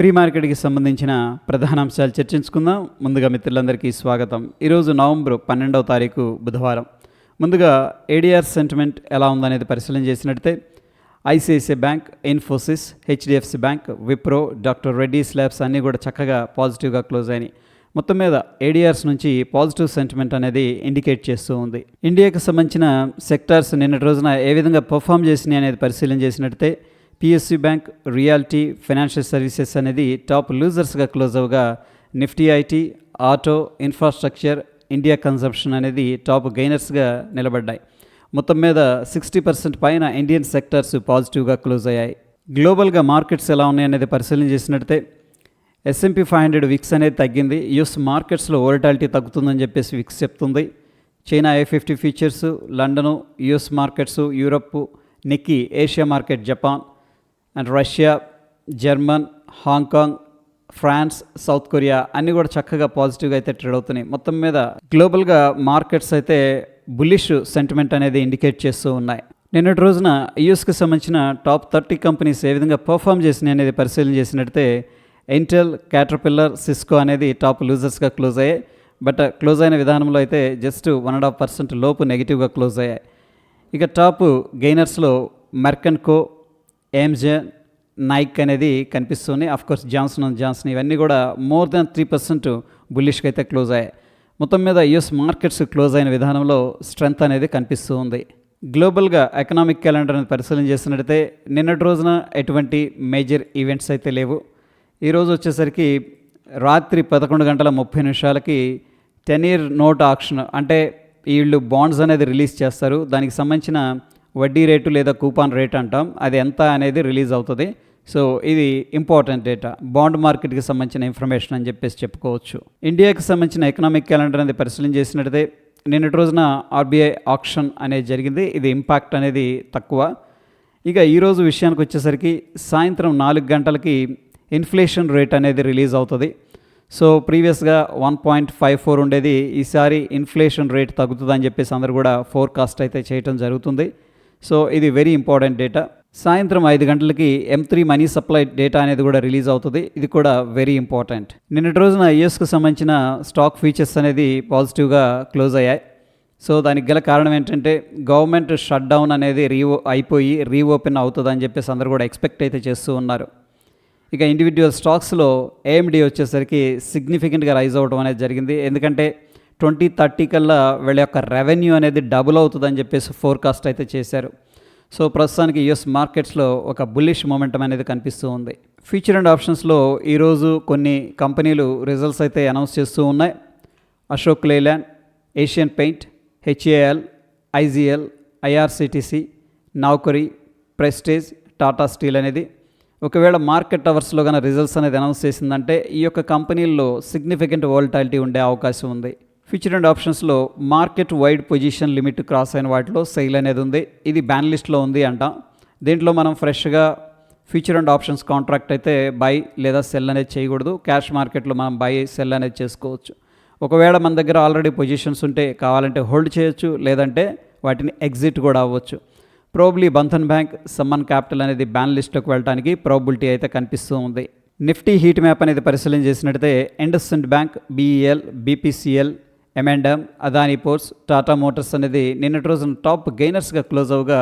Pre మార్కెట్కి సంబంధించిన ప్రధాన అంశాలు చర్చించుకుందాం. ముందుగా మిత్రులందరికీ స్వాగతం. ఈరోజు నవంబర్ పన్నెండవ తారీఖు బుధవారం. ముందుగా ఏడిఆర్ సెంటిమెంట్ ఎలా ఉందనేది పరిశీలన చేసినట్టే ICICI bank Infosys HDFC bank Wipro doctor Reddy's labs అన్నీ కూడా చక్కగా పాజిటివ్గా క్లోజ్ అయినాయి. మొత్తం మీద ఏడిఆర్స్ నుంచి పాజిటివ్ సెంటిమెంట్ అనేది ఇండికేట్ చేస్తూ ఉంది. ఇండియాకు సంబంధించిన సెక్టార్స్ నిన్నటి రోజున ఏ విధంగా పర్ఫామ్ చేసినాయి అనేది పరిశీలన చేసినట్టే PSC bank realty financial services అనేది టాప్ లూజర్స్గా close అవగా Nifty IT auto infrastructure India consumption అనేది టాప్ గెయినర్స్గా నిలబడ్డాయి. మొత్తం మీద సిక్స్టీ పర్సెంట్ పైన ఇండియన్ సెక్టర్స్ పాజిటివ్గా క్లోజ్ అయ్యాయి. గ్లోబల్గా మార్కెట్స్ ఎలా ఉన్నాయనేది పరిశీలన చేసినట్టే ఎస్ఎంపీ ఫైవ్ హండ్రెడ్ విక్స్ అనేది తగ్గింది. యుఎస్ మార్కెట్స్లో ఓరిటాలిటీ తగ్గుతుందని చెప్పేసి విక్స్ చెప్తుంది. China A fifty futures London US markets Europe Nikkei Asia market Japan and Russia German Hong Kong France South Korea అన్నీ కూడా చక్కగా పాజిటివ్గా అయితే ట్రేడ్ అవుతున్నాయి. మొత్తం మీద గ్లోబల్గా మార్కెట్స్ అయితే బులిష్ సెంటిమెంట్ అనేది ఇండికేట్ చేస్తూ ఉన్నాయి. నిన్నటి రోజున యూఎస్కి సంబంధించిన టాప్ థర్టీ కంపెనీస్ ఏ విధంగా పర్ఫామ్ చేసినాయి అనేది పరిశీలన చేసినట్టే ఇంటెల్ క్యాటర్పిల్లర్ సిస్కో అనేది టాప్ లూజర్స్గా క్లోజ్ అయ్యాయి. బట్ క్లోజ్ అయిన విధానంలో అయితే just one and half percent లోపు నెగిటివ్గా క్లోజ్ అయ్యాయి. ఇక టాప్ గెయినర్స్లో మెర్కన్ కో ఏమ్స్ నైక్ అనేది కనిపిస్తుంది కోర్స్ జాన్సన్ అండ్ జాన్సన్ ఇవన్నీ కూడా మోర్ దాన్ త్రీ పర్సెంట్ బుల్లిష్గా అయితే క్లోజ్ అయ్యాయి. మొత్తం మీద యుఎస్ మార్కెట్స్ క్లోజ్ అయిన విధానంలో స్ట్రెంగ్త్ అనేది కనిపిస్తూ ఉంది. గ్లోబల్గా ఎకనామిక్ క్యాలెండర్ని పరిశీలన చేసినట్టయితే నిన్నటి రోజున ఎటువంటి మేజర్ ఈవెంట్స్ అయితే లేవు. ఈరోజు వచ్చేసరికి రాత్రి పదకొండు గంటల ముప్పై నిమిషాలకి టెన్ ఇయర్ నోట్ ఆక్షన్ అంటే వీళ్ళు బాండ్స్ అనేది రిలీజ్ చేస్తారు. దానికి సంబంధించిన వడ్డీ రేటు లేదా కూపాన్ రేట్ అంటాం. అది ఎంత అనేది రిలీజ్ అవుతుంది. సో ఇది ఇంపార్టెంట్ డేటా. బాండ్ మార్కెట్కి సంబంధించిన ఇన్ఫర్మేషన్ అని చెప్పేసి చెప్పుకోవచ్చు. ఇండియాకి సంబంధించిన ఎకనామిక్ క్యాలెండర్ అనేది పరిశీలన చేసినట్టయితే నిన్నటి రోజున ఆర్బీఐ ఆక్షన్ అనేది జరిగింది. ఇది ఇంపాక్ట్ అనేది తక్కువ. ఇక ఈరోజు విషయానికి వచ్చేసరికి సాయంత్రం నాలుగు గంటలకి ఇన్ఫ్లేషన్ రేట్ అనేది రిలీజ్ అవుతుంది. సో ప్రీవియస్గా వన్ పాయింట్ ఫైవ్ ఫోర్ ఉండేది. ఈసారి ఇన్ఫ్లేషన్ రేట్ తగ్గుతుందని చెప్పేసి అందరూ కూడా ఫోర్కాస్ట్ అయితే చేయటం జరుగుతుంది. సో ఇది వెరీ ఇంపార్టెంట్ డేటా సాయంత్రం ఐదు గంటలకి M three money supply data అనేది కూడా రిలీజ్ అవుతుంది. ఇది కూడా వెరీ ఇంపార్టెంట్ నిన్నటి రోజున యుఎస్కు సంబంధించిన స్టాక్ ఫీచర్స్ అనేది పాజిటివ్గా క్లోజ్ అయ్యాయి. సో దానికి గల కారణం ఏంటంటే గవర్నమెంట్ షట్ డౌన్ అనేది రీఓ అయిపోయి రీఓపెన్ అవుతుందని చెప్పేసి అందరూ కూడా ఎక్స్పెక్ట్ అయితే చేస్తూ ఉన్నారు. ఇక ఇండివిజువల్ స్టాక్స్లో ఏఎండి వచ్చేసరికి సిగ్నిఫికెంట్గా రైజ్ అవ్వడం అనేది జరిగింది. ఎందుకంటే ట్వంటీ థర్టీ కల్లా వీళ్ళ యొక్క రెవెన్యూ అనేది డబుల్ అవుతుందని చెప్పేసి ఫోర్కాస్ట్ అయితే చేశారు. సో ప్రస్తుతానికి యుఎస్ మార్కెట్స్లో ఒక బుల్లిష్ మూమెంటం అనేది కనిపిస్తూ ఉంది. ఫ్యూచర్ అండ్ ఆప్షన్స్లో ఈరోజు కొన్ని కంపెనీలు రిజల్ట్స్ అయితే అనౌన్స్ చేస్తూ ఉన్నాయి. Ashok Leyland Asian paint HAL IGL IRCTC Naukri Prestige Tata steel అనేది. ఒకవేళ మార్కెట్ అవర్స్లో కానీ రిజల్ట్స్ అనేది అనౌన్స్ చేసిందంటే ఈ యొక్క కంపెనీల్లో సిగ్నిఫికెంట్ వోల్టాలిటీ ఉండే అవకాశం ఉంది. ఫ్యూచర్ అండ్ ఆప్షన్స్లో market wide position limit cross అయిన వాటిలో సెయిల్ అనేది ఉంది. ఇది బ్యాన్ లిస్ట్లో ఉంది అంట. దీంట్లో మనం ఫ్రెష్గా ఫ్యూచర్ అండ్ ఆప్షన్స్ కాంట్రాక్ట్ అయితే బై లేదా సెల్ అనేది చేయకూడదు. క్యాష్ మార్కెట్లో మనం బై సెల్ అనేది చేసుకోవచ్చు. ఒకవేళ మన దగ్గర ఆల్రెడీ పొజిషన్స్ ఉంటే కావాలంటే హోల్డ్ చేయొచ్చు. లేదంటే వాటిని ఎగ్జిట్ కూడా అవ్వచ్చు. Probably Bandhan bank Samman capital అనేది బ్యాన్ లిస్ట్లోకి వెళ్ళడానికి ప్రాబిలిటీ అయితే కనిపిస్తూ ఉంది. నిఫ్టీ హీట్ మ్యాప్ అనేది పరిశీలన చేసినట్టయితే IndusInd bank BEL BPCL M and M Adani ports Tata motors అనేది నిన్నటి రోజున టాప్ గెయినర్స్గా close అవగా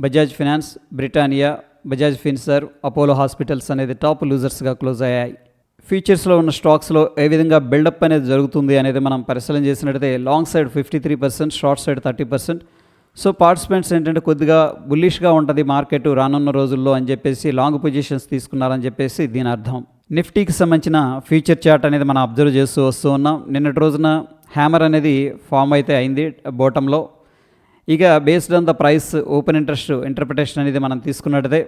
Bajaj finance Britannia Bajaj Finserv Apollo hospitals అనేది టాప్ లూజర్స్గా క్లోజ్ అయ్యాయి. ఫీచర్స్లో ఉన్న స్టాక్స్లో ఏ విధంగా బిల్డప్ అనేది జరుగుతుంది అనేది మనం పరిశీలన చేసినట్టయితే long side fifty three percent short side thirty percent so participants ఏంటంటే కొద్దిగా బుల్లిష్గా ఉంటుంది మార్కెట్ రానున్న రోజుల్లో అని చెప్పేసి లాంగ్ పొజిషన్స్ తీసుకున్నారని చెప్పేసి దీని అర్థం. నిఫ్టీకి సంబంధించిన ఫ్యూచర్ చార్ట్ అనేది మనం అబ్జర్వ్ చేస్తూ వస్తూ ఉన్నాం. నిన్నటి రోజున హ్యామర్ అనేది ఫామ్ అయితే అయింది బోటంలో ఇక based on the price open interest interpretation అనేది మనం తీసుకున్నట్టే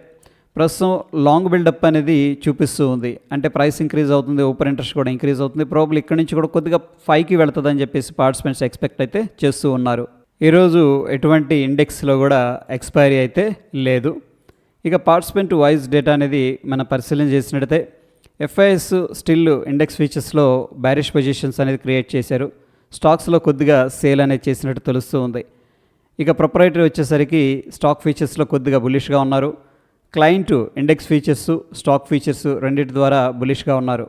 ప్రస్తుతం లాంగ్ బిల్డప్ అనేది చూపిస్తూ ఉంది. అంటే ప్రైస్ ఇంక్రీజ్ అవుతుంది ఓపెన్ ఇంట్రెస్ట్ కూడా ఇంక్రీజ్ అవుతుంది. ప్రాబ్లం ఇక్కడ నుంచి కూడా కొద్దిగా ఫైవ్కి వెళ్తుందని చెప్పేసి పార్టిసిపెంట్స్ ఎక్స్పెక్ట్ అయితే చేస్తూ ఉన్నారు. ఈరోజు ఎటువంటి ఇండెక్స్లో కూడా ఎక్స్పైరీ అయితే లేదు. ఇక పార్టిసిపెంట్ వైజ్ డేటా అనేది మనం పరిశీలన చేసినట్టయితే ఎఫ్ఐఎస్ స్టిల్ ఇండెక్స్ ఫీచర్స్లో బ్యారిష్ పొజిషన్స్ అనేది క్రియేట్ చేశారు. స్టాక్స్లో కొద్దిగా సేల్ అనేది చేసినట్టు తెలుస్తూ ఉంది. ఇక ప్రొపరేటరీ వచ్చేసరికి స్టాక్ ఫీచర్స్లో కొద్దిగా బులిష్గా ఉన్నారు. Client index futures stock futures రెండింటి ద్వారా బులిష్గా ఉన్నారు.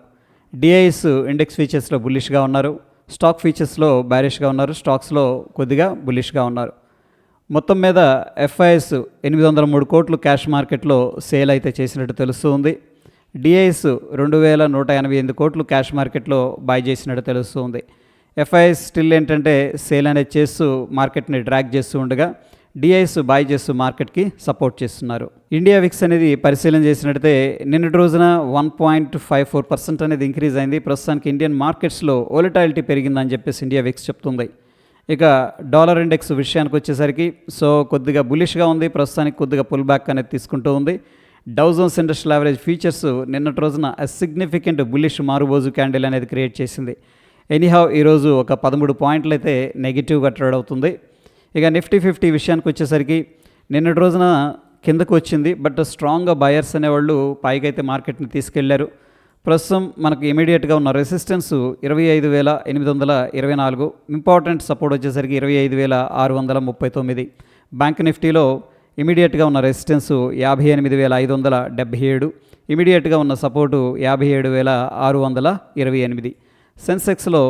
డిఐఎస్ ఇండెక్స్ ఫీచర్స్లో బులిష్గా ఉన్నారు. స్టాక్ ఫీచర్స్లో బ్యారిష్గా ఉన్నారు. స్టాక్స్లో కొద్దిగా బులిష్గా ఉన్నారు. మొత్తం మీద ఎఫ్ఐఎస్ ఎనిమిది వందల మూడు కోట్లు క్యాష్ మార్కెట్లో సేల్ అయితే చేసినట్టు తెలుస్తుంది డిఐఎస్ రెండు వేల నూట ఎనభై ఎనిమిది కోట్లు క్యాష్ మార్కెట్లో బై చేసినట్టు తెలుస్తుంది ఎఫ్ఐఎస్ స్టిల్ ఏంటంటే సేల్ అనేది చేస్తూ మార్కెట్ని డ్రాగ్ చేస్తూ ఉండగా డిఐఎస్ బాయ్ చేస్తూ మార్కెట్కి సపోర్ట్ చేస్తున్నారు. ఇండియా విక్స్ అనేది పరిశీలన చేసినట్టయితే నిన్నటి రోజున one point five four percent అనేది ఇంక్రీజ్ అయింది. ప్రస్తుతానికి ఇండియన్ మార్కెట్స్లో ఓలిటాలిటీ పెరిగిందని చెప్పేసి ఇండియా విక్స్ చెప్తుంది. ఇక డాలర్ ఇండెక్స్ విషయానికి వచ్చేసరికి సో కొద్దిగా బులిష్గా ఉంది. ప్రస్తుతానికి కొద్దిగా పుల్ బ్యాక్ అనేది తీసుకుంటూ ఉంది. డౌజన్స్ ఇండస్ట్రియల్ యావరేజ్ ఫీచర్స్ నిన్నటి రోజున సిగ్నిఫికెంట్ బులిష్ మారుబోజు క్యాండిల్ అనేది క్రియేట్ చేసింది. ఎనీహౌ ఈరోజు ఒక పదమూడు పాయింట్లు అయితే నెగిటివ్గా ట్రేడ్ అవుతుంది. ఇక నిఫ్టీ ఫిఫ్టీ విషయానికి వచ్చేసరికి నిన్నటి రోజున కిందకు వచ్చింది బట్ స్ట్రాంగ్గా బయర్స్ అనేవాళ్ళు పైకైతే మార్కెట్ని తీసుకెళ్ళారు. ప్రస్తుతం మనకు ఇమీడియట్గా ఉన్న రెసిస్టెన్స్ ఇరవై ఐదు వేల ఎనిమిది వందల ఇరవై నాలుగు ఇంపార్టెంట్ సపోర్ట్ వచ్చేసరికి ఇరవై ఐదు వేల ఆరు వందల ముప్పై తొమ్మిది. బ్యాంక్ నిఫ్టీలో ఇమీడియట్గా ఉన్న రెసిస్టెన్స్ యాభై ఎనిమిది వేల ఐదు వందల డెబ్భై ఏడు ఇమీడియట్గా ఉన్న సపోర్టు యాభై ఏడు వేల ఆరు వందల ఇరవై ఎనిమిది. సెన్సెక్స్లో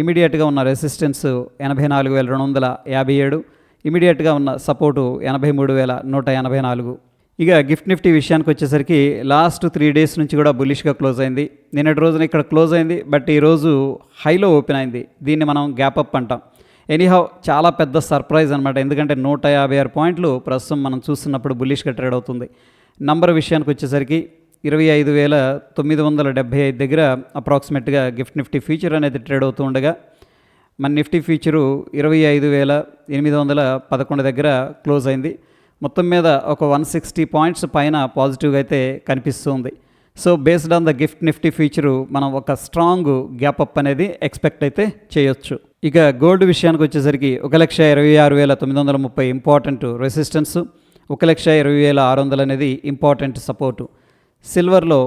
ఇమీడియట్గా ఉన్న రెసిస్టెన్స్ ఎనభై నాలుగు వేల రెండు వందల యాభై ఏడు ఇమీడియట్గా ఉన్న సపోర్టు ఎనభై మూడు వేల నూట ఎనభై నాలుగు. ఇక గిఫ్ట్ నిఫ్టీ విషయానికి వచ్చేసరికి లాస్ట్ త్రీ డేస్ నుంచి కూడా బులిష్గా క్లోజ్ అయింది. నిన్నటి రోజున ఇక్కడ క్లోజ్ అయింది బట్ ఈరోజు హైలో ఓపెన్ అయింది. దీన్ని మనం గ్యాప్ అప్ అంటాం. ఎనీహౌ చాలా పెద్ద సర్ప్రైజ్ అనమాట ఎందుకంటే నూట యాభై ఆరు పాయింట్లు ప్రస్తుతం మనం చూస్తున్నప్పుడు బులిష్గా ట్రేడ్ అవుతుంది. నంబర్ విషయానికి వచ్చేసరికి ఇరవై ఐదు వేల తొమ్మిది వందల డెబ్బై ఐదు దగ్గర అప్రాక్సిమేట్గా గిఫ్ట్ నిఫ్టీ ఫీచర్ అనేది ట్రేడ్ అవుతూ ఉండగా మన నిఫ్టీ ఫీచరు ఇరవై ఐదు వేల ఎనిమిది వందల పదకొండు దగ్గర క్లోజ్ అయింది. మొత్తం మీద ఒక వన్ సిక్స్టీ పాయింట్స్ పైన పాజిటివ్గా అయితే కనిపిస్తుంది so based on the gift Nifty future మనం ఒక స్ట్రాంగ్ గ్యాప్ అప్ అనేది ఎక్స్పెక్ట్ అయితే చేయొచ్చు. ఇక గోల్డ్ విషయానికి వచ్చేసరికి ఒక లక్ష ఇరవై ఆరు వేల తొమ్మిది వందల ముప్పై ఇంపార్టెంట్ రెసిస్టెన్స్ ఒక లక్ష ఇరవై వేల ఆరు వందలు అనేది ఇంపార్టెంట్ సపోర్టు. సిల్వర్లో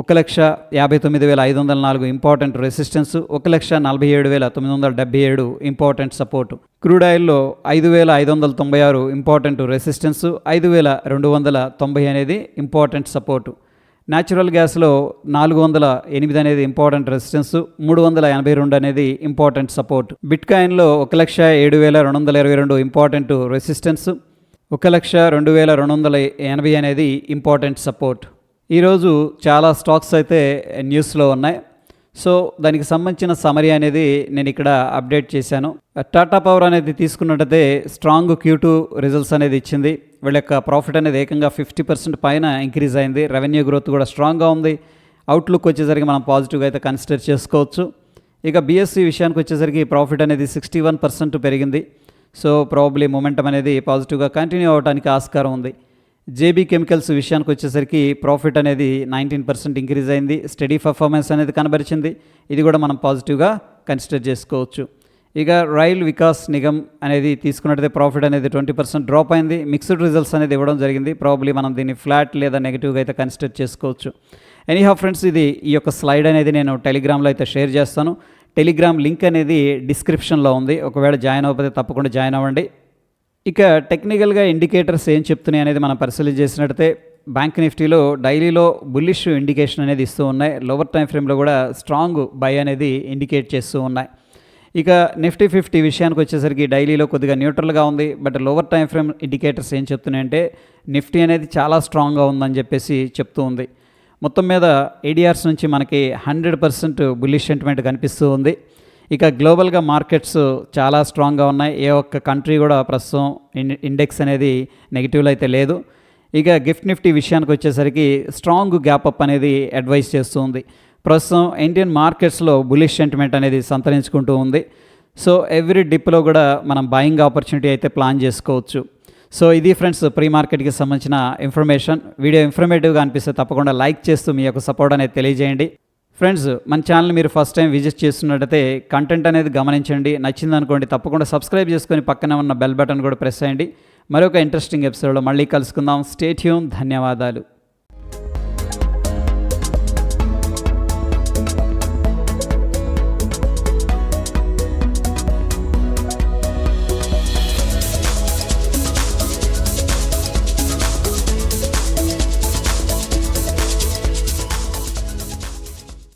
ఒక లక్ష యాభై తొమ్మిది వేల ఐదు వందల నాలుగు ఇంపార్టెంట్ రెసిస్టెన్స్ ఒక లక్ష నలభై ఏడు వేల తొమ్మిది వందల డెబ్బై ఏడు ఇంపార్టెంట్ సపోర్టు. క్రూడ్ ఆయిల్లో ఐదు వేల ఐదు వందల తొంభై ఆరు ఇంపార్టెంట్ రెసిస్టెన్స్ ఐదు వేల రెండు వందల తొంభై అనేది ఇంపార్టెంట్ సపోర్టు. న్యాచురల్ గ్యాస్లో నాలుగు వందల ఎనిమిది అనేది ఇంపార్టెంట్ రెసిస్టెన్స్ మూడు వందల ఎనభై రెండు అనేది ఇంపార్టెంట్ సపోర్ట్. బిట్కాయిన్లో ఒక లక్ష ఏడు వేల రెండు వందల ఇరవై రెండు ఇంపార్టెంట్ రెసిస్టెన్స్ ఒక లక్ష రెండు వేల రెండు వందల ఎనభై అనేది ఇంపార్టెంట్ సపోర్ట్. ఈరోజు చాలా స్టాక్స్ అయితే న్యూస్లో ఉన్నాయి. సో దానికి సంబంధించిన సమరీ అనేది నేను ఇక్కడ అప్డేట్ చేశాను. టాటా పవర్ అనేది తీసుకున్నట్టయితే స్ట్రాంగ్ క్యూ టూ రిజల్ట్స్ అనేది ఇచ్చింది. వీళ్ళ యొక్క ప్రాఫిట్ అనేది ఏకంగా ఫిఫ్టీ పర్సెంట్ పైన ఇంక్రీజ్ అయింది. రెవెన్యూ గ్రోత్ కూడా స్ట్రాంగ్గా ఉంది. అవుట్లుక్ వచ్చేసరికి మనం పాజిటివ్గా అయితే కన్సిడర్ చేసుకోవచ్చు. ఇక బీఎస్సీ విషయానికి వచ్చేసరికి ప్రాఫిట్ అనేది సిక్స్టీ వన్ పర్సెంట్ పెరిగింది. సో ప్రాబ్లీ మూమెంటం అనేది పాజిటివ్గా కంటిన్యూ అవ్వడానికి ఆస్కారం ఉంది. జేబీ కెమికల్స్ విషయానికి వచ్చేసరికి ప్రాఫిట్ అనేది నైన్టీన్ పర్సెంట్ ఇంక్రీజ్ అయింది. స్టడీ పర్ఫార్మెన్స్ అనేది కనబరిచింది. ఇది కూడా మనం పాజిటివ్గా కన్సిడర్ చేసుకోవచ్చు. ఇక రైల్ వికాస్ నిగమ్ అనేది తీసుకున్నట్టయితే ప్రాఫిట్ అనేది ట్వంటీ పర్సెంట్ డ్రాప్ అయింది. మిక్స్డ్ రిజల్ట్స్ అనేది ఇవ్వడం జరిగింది. ప్రాబ్లీ మనం దీన్ని ఫ్లాట్ లేదా నెగిటివ్గా అయితే కన్సిడర్ చేసుకోవచ్చు. ఎనీహా ఫ్రెండ్స్ ఇది ఈ యొక్క స్లైడ్ అనేది నేను టెలిగ్రామ్లో అయితే షేర్ చేస్తాను. టెలిగ్రామ్ లింక్ అనేది డిస్క్రిప్షన్లో ఉంది. ఒకవేళ జాయిన్ అవ్వకపోతే తప్పకుండా జాయిన్ అవ్వండి. ఇక టెక్నికల్గా ఇండికేటర్స్ ఏం చెప్తున్నాయి అనేది మనం పరిశీలన చేసినట్టే బ్యాంక్ నిఫ్టీలో డైలీలో బుల్లిష్ ఇండికేషన్ అనేది ఇస్తూ ఉన్నాయి. లోవర్ టైం ఫ్రేమ్లో కూడా స్ట్రాంగ్ బై అనేది ఇండికేట్ చేస్తూ ఉన్నాయి. ఇక నిఫ్టీ ఫిఫ్టీ విషయానికి వచ్చేసరికి డైలీలో కొద్దిగా న్యూట్రల్గా ఉంది. But lower time frame indicators ఏం చెప్తున్నాయంటే నిఫ్టీ అనేది చాలా స్ట్రాంగ్గా ఉందని చెప్పేసి చెప్తూ ఉంది. మొత్తం మీద ఏడిఆర్స్ నుంచి మనకి హండ్రెడ్ పర్సెంట్ బుల్లిష్ సెంటిమెంట్ కనిపిస్తూ ఉంది. ఇక గ్లోబల్గా మార్కెట్స్ చాలా స్ట్రాంగ్గా ఉన్నాయి. ఏ ఒక్క కంట్రీ కూడా ప్రస్తుతం ఇన్- ఇండెక్స్ అనేది నెగిటివ్లో అయితే లేదు. ఇక గిఫ్ట్ నిఫ్టీ విషయానికి వచ్చేసరికి స్ట్రాంగ్ గ్యాప్ అప్ అనేది అడ్వైస్ చేస్తూ ఉంది. ప్రస్తుతం ఇండియన్ మార్కెట్స్లో బులిష్ సెంటిమెంట్ అనేది సంతరించుకుంటూ ఉంది. సో ఎవ్రీ డిప్లో కూడా మనం బయింగ్ ఆపర్చునిటీ అయితే ప్లాన్ చేసుకోవచ్చు. సో ఇది ఫ్రెండ్స్ ప్రీ మార్కెట్కి సంబంధించిన ఇన్ఫర్మేషన్. వీడియో ఇన్ఫర్మేటివ్గా అనిపిస్తే తప్పకుండా లైక్ చేస్తూ మీ యొక్క సపోర్ట్ అనేది తెలియజేయండి. ఫ్రెండ్స్ మన ఛానల్ మీరు ఫస్ట్ టైం విజిట్ చేస్తున్నట్టయితే కంటెంట్ అనేది గమనించండి. నచ్చింది అనుకోండి తప్పకుండా సబ్స్క్రైబ్ చేసుకొని పక్కనే ఉన్న బెల్ బటన్ కూడా ప్రెస్ చేయండి. మరొక ఇంట్రెస్టింగ్ ఎపిసోడ్లో మళ్ళీ కలుసుకుందాం. స్టేట్యూన్ ధన్యవాదాలు.